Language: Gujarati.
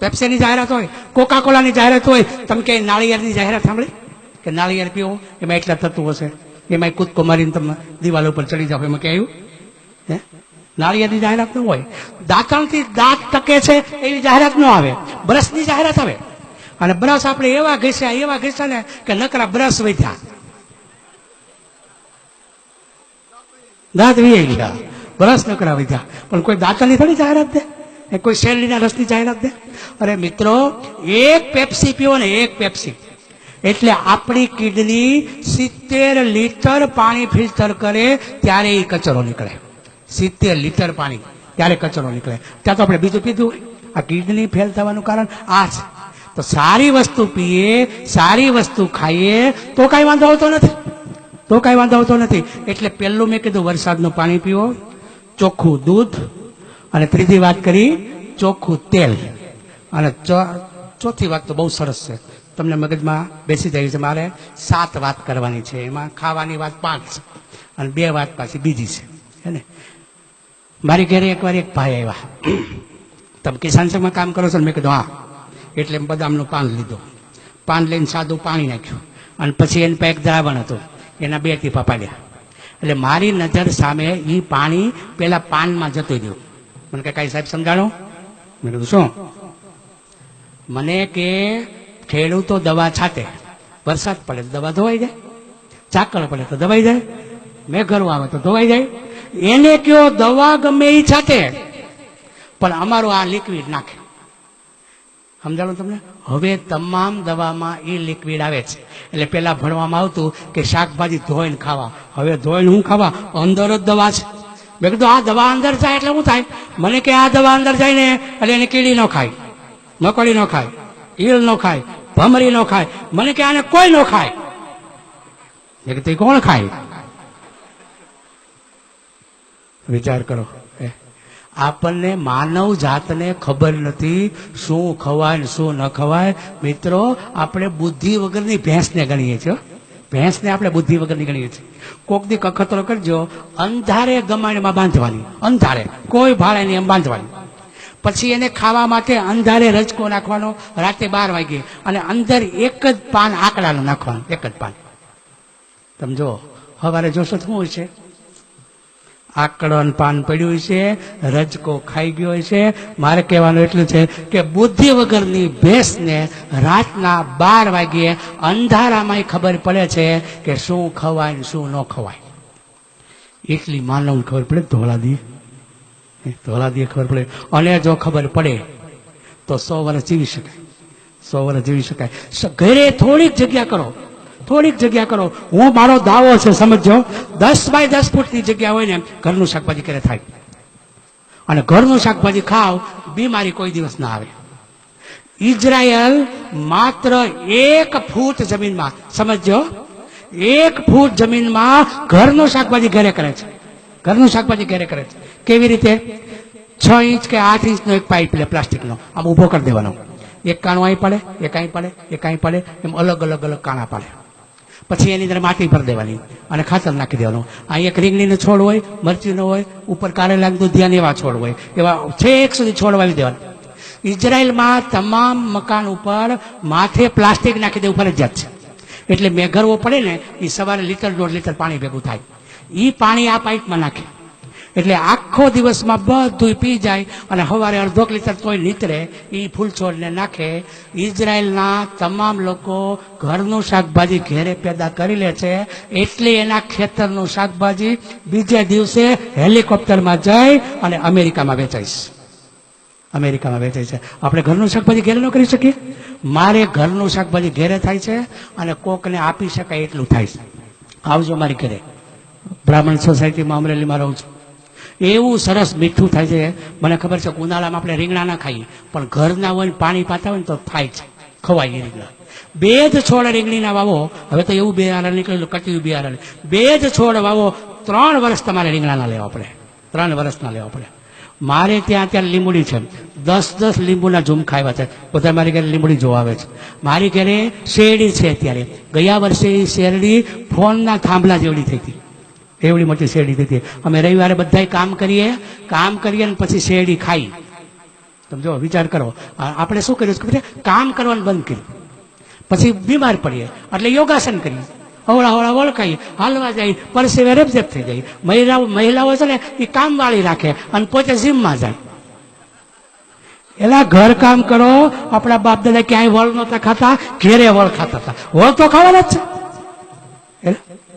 પેપ્સીની જાહેરાત હોય કોકા કોલાની જાહેરાત હોય, તમે કે નાળિયેરની જાહેરાત સાંભળી? કે નાળિયેર પીવો, એમાં એટલા થતું હશે. એમાં કૂદકો મારીને તમે દિવાલ ઉપર ચડી જાઓ, એમાં કે આવ્યું? હે? નાળિયેરની જાહેરાત ન હોય. દાંતણથી દાંત ટકે છે, એવી જાહેરાત ન આવે. બ્રશની જાહેરાત આવે. અને બ્રશ આપણે એવા ઘસ્યા એવા ઘસ્યા ને કે નકરા બ્રશ વૈધ્યા. દાંત વી ગયા. બ્રશ નકરા વૈધ્યા. પણ કોઈ દાંતની થોડી જાહેરાત દે? એ કોઈ શેરડીના રસની જાહેરાત દે? અરે મિત્રો, એક પેપ્સી પીવો ને એક પેપ્સી એટલે આપણી કિડની સિત્તેર લીટર પાણી ફિલ્ટર કરે ત્યારે એ કચરો નીકળે. સિત્તેર લીટર પાણી ત્યારે કચરો નીકળે. ત્યાં તો આપણે બીજું પીધું. આ કિડની ફેલ થવાનું કારણ આ છે. તો સારી વસ્તુ પીએ, સારી વસ્તુ ખાઈએ, તો કાંઈ વાંધો આવતો નથી. તો કાંઈ વાંધો આવતો નથી. એટલે પહેલું મેં કીધું વરસાદનું પાણી પીવો, ચોખ્ખું દૂધ અને ત્રીજી વાત કરી, ચોખ્ખું તેલ. અને ચોથી વાત તો બહુ સરસ છે. તમને મગજમાં બેસી જાય છે, મારે સાત વાત કરવાની છે. એમાં ખાવાની વાત પાંચ અને બે વાત પાછી બીજી છે. હે ને? મારી ઘરે એકવાર એક ભાઈ આવ્યા. તમે કિસાન સંઘમાં કામ કરો છો ને મેં કીધું, હા. એટલે બદામનું પાન લીધું. પાન લઈને સાદું પાણી નાખ્યું. અને પછી એને પેક દ્રાવણ હતું. એના બે ટીપા પાડ્યા એટલે મારી નજર સામે એ પાણી પેલા પાનમાં જતું રહ્યું. મને કે કાંઈ સાહેબ સમજાણો? મેં કીધું, શું? મને કે ખેડૂતો દવા છાંટે. વરસાદ પડે તો દવા ધોવાઈ જાય, ચાકળ પડે તો દવાઈ જાય, મેઘરો આવે તો ધોવાઈ જાય. એને કયો દવા ગમે એ છાંટે. પણ અમારું આ લિક્વિડ નાખે. સમજાણું તમને? હવે તમામ દવામાં એ લિક્વિડ આવે છે. એટલે પેલા ભણવામાં આવતું કે શાકભાજી ધોઈને ખાવા. હવે ધોઈને હું ખાવા? અંદર જ દવા છે. મેં કીધું, આ દવા અંદર જાય એટલે શું થાય? મને કે, આ દવા અંદર જાય ને એટલે એને કીડી ન ખાય મકોડી ન ખાય, ઈલ ન ખાય, ભમરી ન ખાય. મને કે, આને કોઈ ન ખાય. મેં કીધું કોણ ખાય? વિચાર કરો. આપણને માનવ જાતને ખબર નથી શું ખવાય શું ન ખવાય. મિત્રો, આપણે બુદ્ધિ વગરની ભેંસને ગણીએ છીએ. ભેંસને આપણે બુદ્ધિ વગરની ગણીએ છીએ. કોક દી કખતરો કરજો, અંધારે ગમાણીમાં બાંધવાની, અંધારે. કોઈ ભાડે નહીં એમ બાંધવાની. પછી એને ખાવા માટે અંધારે રજકો નાખવાનો, રાતે બાર વાગે. અને અંદર એક જ પાન આંકડાનું નાખવાનું, એક જ પાન. તમે જો સવારે જોશો તો શું હોય છે? આકડન પાન પડ્યું છે, રજકો ખાઈ ગયો છે. મારે કહેવાનું એટલું છે કે બુદ્ધિ વગરની ભેંસને રાતના બાર વાગ્યે અંધારામાં ખબર પડે છે કે શું ખવાય ને શું ન ખવાય. એટલી માનવને ખબર પડે ધોળાદી. ધોળાદીએ ખબર પડે. અને જો ખબર પડે, તો સો વર્ષ જીવી શકાય. સો વર્ષ જીવી શકાય. ઘરે થોડીક જગ્યા કરો. થોડીક જગ્યા કરો. હું મારો દાવો છે સમજો દસ બાય દસ ફૂટની જગ્યા હોય ને, ઘરનું શાકભાજી ક્યારે થાય. અને ઘરનું શાકભાજી ખાવ બીમારી કોઈ દિવસ ના આવે. ઇઝરાયલ માત્ર એક ફૂટ જમીનમાં સમજો એક ફૂટ જમીનમાં ઘરનું શાકભાજી ઘરે કરે છે. ઘરનું શાકભાજી ઘરે કરે છે. કેવી રીતે? છ ઇંચ કે આઠ ઇંચનો એક પાઇપ લે, પ્લાસ્ટિકનો. આમ ઊભો કરી દેવાનો. એક કાણો અહીં પડે, એક અહીં પડે, એક અહીં પડે, એમ અલગ અલગ અલગ કાણા પડે. પછી એની અંદર માટી ભરી દેવાની અને ખાતર નાખી દેવાનું. અહીંયા એક રીંગણીનો છોડ હોય, મરચીનો હોય, ઉપર કારેલા દુધિયાને એવા છોડ હોય, એવા છેક સુધી છોડ વાવી દેવાના. ઇઝરાયલમાં તમામ મકાન ઉપર માથે પ્લાસ્ટિક નાખી દેવું ફરજિયાત છે. એટલે મેઘરવો પડે ને એ સવારે લીટર દોઢ લીટર પાણી ભેગું થાય. એ પાણી આ પાઇપમાં નાખે. એટલે આખો દિવસમાં બધું પી જાય અને સવારે અડધો લીટર તોય નીતરે, એ ફૂલ છોડને નાખે. ઇઝરાયલના તમામ લોકો ઘરનું શાકભાજી ઘેરે પેદા કરી લે છે. એટલે એના ખેતરનું શાકભાજી બીજે દિવસે હેલિકોપ્ટરમાં જઈ અને અમેરિકામાં વેચાય છે અમેરિકામાં વેચાય છે. આપણે ઘરનું શાકભાજી ઘેરે ન કરી શકીએ? મારે ઘરનું શાકભાજી ઘેરે થાય છે અને કોકને આપી શકાય એટલું થાય છે. આવજો મારી ઘરે. બ્રાહ્મણ સોસાયટીમાં અમરેલીમાં રહું છું. એવું સરસ મીઠું થાય છે. મને ખબર છે ઉનાળામાં આપણે રીંગણા ના ખાઈએ. પણ ઘરના હોય ને પાણી પાતા હોય તો થાય છે ખવાય રીંગણા. બે જ છોડ રીંગણીના વાવો. હવે તો એવું બિયારણ નીકળેલું કટિયું બિયારણ બે જ છોડ વાવો. ત્રણ વર્ષ તમારે રીંગણાના લેવા પડે. ત્રણ વર્ષના લેવા પડે. મારે ત્યાં અત્યારે લીંબુડી છે. દસ દસ લીંબુના ઝુમખા આવ્યા છે. બધા મારી ઘરે લીંબુડી જોવા આવે છે. મારી ઘરે શેરડી છે અત્યારે. ગયા વર્ષે શેરડી ફોનના થાંભલા જેવડી થઈ હતી. એવડી મોટી શેરડી દીધી. અમે રવિવારે બધા કામ કરીએ કામ કરીએ ને પછી શેરડી ખાઈ. તમે જો વિચાર કરો. આપણે શું કર્યું? કામ કરવાનું બંધ કર્યું. પછી બીમાર પડીએ. એટલે યોગાસન કરીએ. હવળા હવળા વળખાઈએ હાલવા જાય. પરસેવે રેપઝેપ થઈ જાય. મહિલાઓ મહિલાઓ છે ને, એ કામ વાળી રાખે અને પોતે જીમમાં જાય. એલા ઘર કામ કરો. આપણા બાપ દાદા ક્યાંય વળ નહોતા ખાતા, ઘેરે વળ ખાતા હતા. વળ તો ખાવાના જ છે.